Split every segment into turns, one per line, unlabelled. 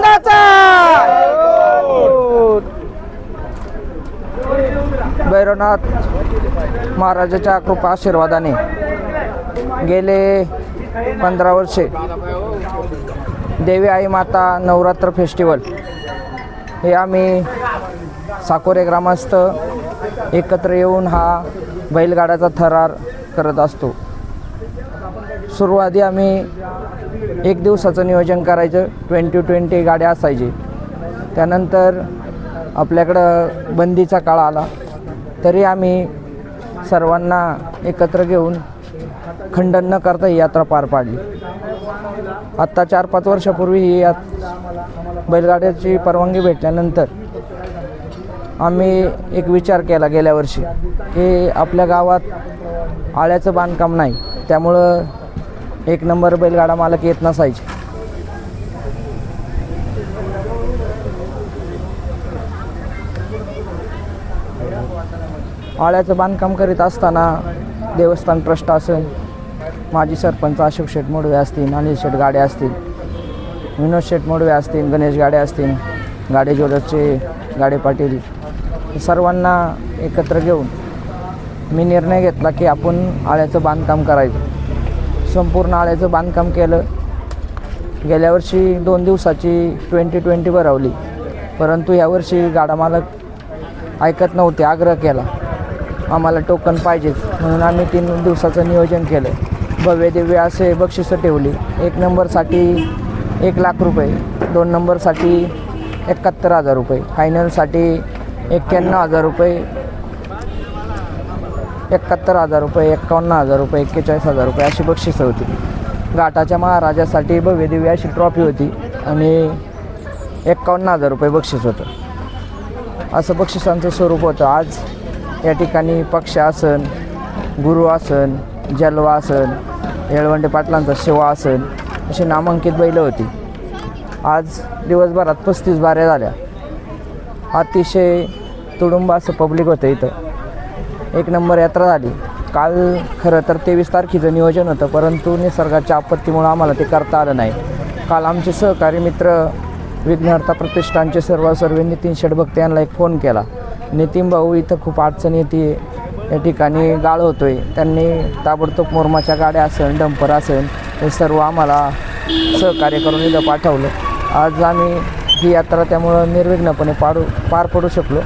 संघाचा भैरवनाथ महाराजाच्या कृपा आशीर्वादाने गेले पंधरा वर्षे. देवी आई माता नवरात्र फेस्टिवल. हे आम्ही साकोरे ग्रामस्थ एकत्र येऊन हा बैलगाड्याचा थरार करत असतो. सुरुवाती आम्ही एक दिवसाचं नियोजन करायचं. ट्वेंटी ट्वेंटी गाड्या असायची. त्यानंतर आपल्याकडं बंदीचा काळ आला. तरी आम्ही सर्वांना एकत्र घेऊन खंडन न करता ही यात्रा पार पाडली. आत्ता चार पाच वर्षापूर्वी ही यात बैलगाड्याची परवानगी भेटल्यानंतर आम्ही एक विचार केला गेल्या वर्षी की आपल्या गावात आळ्याचं बांधकाम नाही. त्यामुळं एक नंबर बैलगाडा मालक येत नसायचे. आळ्याचं बांधकाम करीत असताना देवस्थान ट्रस्ट असेल माजी सरपंच अशोक शेठ मोडवे असतील अनिल शेठ गाडे असतील विनोद शेठ मोडवे असतील गणेश गाडे असतील गाडे ज्वेलर्सचे गाडे पाटील सर्वांना एकत्र घेऊन मी निर्णय घेतला की आपण आळ्याचं बांधकाम करायचं. संपूर्ण आळ्याचं बांधकाम केलं. गेल्या वर्षी दोन दिवसाची ट्वेंटी ट्वेंटी भरवली. परंतु यावर्षी गाडा मालक ऐकत नव्हते आग्रह केला. आम्हाला टोकन पाहिजेच म्हणून आम्ही तीन दिवसाचं नियोजन केलं. भव्य दिव्य असे बक्षिसं ठेवली. एक नंबरसाठी एक लाख रुपये दोन नंबरसाठी एकाहत्तर हजार रुपये फायनलसाठी एक्क्याण्णव हजार रुपये एकाहत्तर हजार रुपये एक्कावन्न हजार रुपये एक्केचाळीस हजार रुपये अशी बक्षिसं होती. घाटाच्या महाराजासाठी भव्य दिव्य अशी ट्रॉफी होती आणि एक्कावन्न हजार रुपये बक्षीस होतं. असं बक्षिसांचं स्वरूप होतं. आज या ठिकाणी पक्ष आसन गुरु आसन येळवंडे पाटलांचं शिवासन अशी नामांकित बैलं होती. आज दिवसभरात पस्तीस बाऱ्या झाल्या. अतिशय तुडुंब असं पब्लिक होतं इथं. एक नंबर यात्रा झाली काल खरं तर तेवीस तारखेचं नियोजन होतं परंतु निसर्गाच्या आपत्तीमुळं आम्हाला ते करता आलं नाही. काल आमचे सहकारी मित्र विघ्नहर्ता प्रतिष्ठानचे सर्व सर्व नितीन शेडभक्त यांना एक फोन केला. नितीन भाऊ इथं खूप अडचण येते या ठिकाणी गाळ होतो आहे त्यांनी ताबडतोब मोरमाच्या गाड्या असेल डंपर असेल हे सर्व आम्हाला सहकार्य करून इथं पाठवलं. आज आम्ही ही यात्रा त्यामुळं निर्विघ्नपणे पाडू पार पडू शकलो.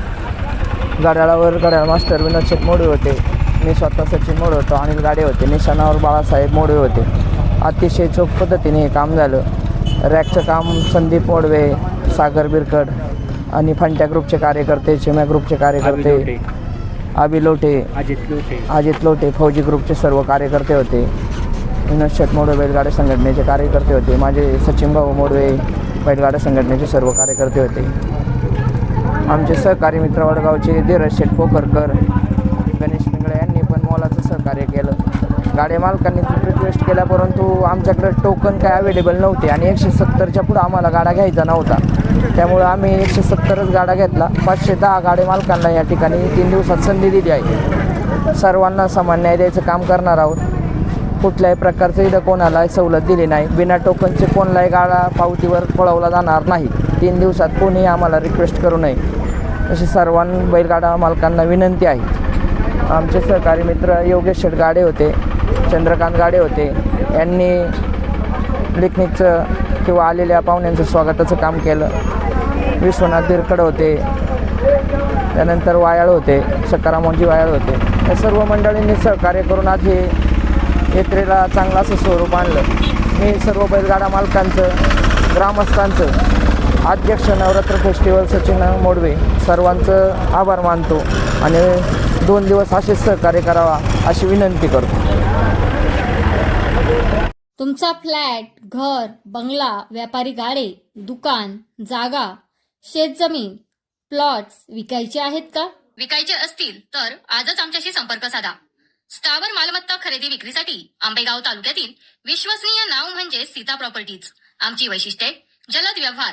गाड्याळावर गाड्याळ मास्टर विनोद शेठ मोडे होते. मी स्वतः सचिन मोडे होतो अनिल गाडे होते. निशाणावर बाळासाहेब मोडे होते. अतिशय चोख पद्धतीने हे काम झालं. रॅकचं काम संदीप मोडवे सागर बिरकड आणि फंट्या ग्रुपचे कार्यकर्ते चिम्या ग्रुपचे कार्यकर्ते आबी लोटे.
अजित लोटे.
अजित लोटे फौजी ग्रुपचे सर्व कार्यकर्ते होते. विनोद शेठ मोडवे बैलगाडा संघटनेचे कार्यकर्ते होते. माझे सचिन भाऊ मोडवे बैलगाडा संघटनेचे सर्व कार्यकर्ते होते. आमचे सहकारी मित्र वडगावचे धीरज शेठ पोखरकर गणेश मिंगळे यांनी पण मोलाचं सहकार्य केलं. गाड्या मालकांनी खूप रिक्वेस्ट केल्या परंतु आमच्याकडे टोकन काय अवेलेबल नव्हते आणि एकशे सत्तरच्या पुढं आम्हाला गाडा घ्यायचा नव्हता. त्यामुळं आम्ही एकशे सत्तरच गाडा घेतला. पाचशे दहा गाडे मालकांना या ठिकाणी तीन दिवसात संधी दिली आहे. सर्वांना समान न्याय द्यायचं काम करणार आहोत. कुठल्याही प्रकारचं इथं कोणाला सवलत दिली नाही. बिना टोकनचे कोणलाही गाडा पावतीवर पळवला जाणार नाही. तीन दिवसात कोणी आम्हाला रिक्वेस्ट करू नये. अशी सर्वां बैलगाडा मालकांना विनंती आहे. आमचे सहकारी मित्र योगेश शेठ गाडे होते चंद्रकांत गाडे होते. यांनी पिकनिकचं किंवा आलेल्या पाहुण्यांचं स्वागताचं काम केलं. विश्वनाथ दिरकड होते. त्यानंतर वायाळ होते सकारामोजी वायाळ होते. या सर्व मंडळींनी सहकार्य करून आज हे यात्रेला चांगलं असं स्वरूप आणलं. मी सर्व बैलगाडा मालकांचं ग्रामस्थांचं अध्यक्ष नवरात्र फेस्टिवल सचिन मोडवे सर्वांचं आभार मानतो आणि दोन दिवस असेच सहकार्य करावा अशी विनंती करतो.
तुमचा फ्लॅट घर बंगला व्यापारी गाडे दुकान जागा शेतजमीन प्लॉट्स विकायचे आहेत का?
विकायचे असतील तर आजच आमच्याशी संपर्क साधा. स्थावर मालमत्ता खरेदी विक्रीसाठी आंबेगाव तालुक्यातील विश्वसनीय नाव म्हणजे सीता प्रॉपर्टीज. आमची वैशिष्ट्ये जलद व्यवहार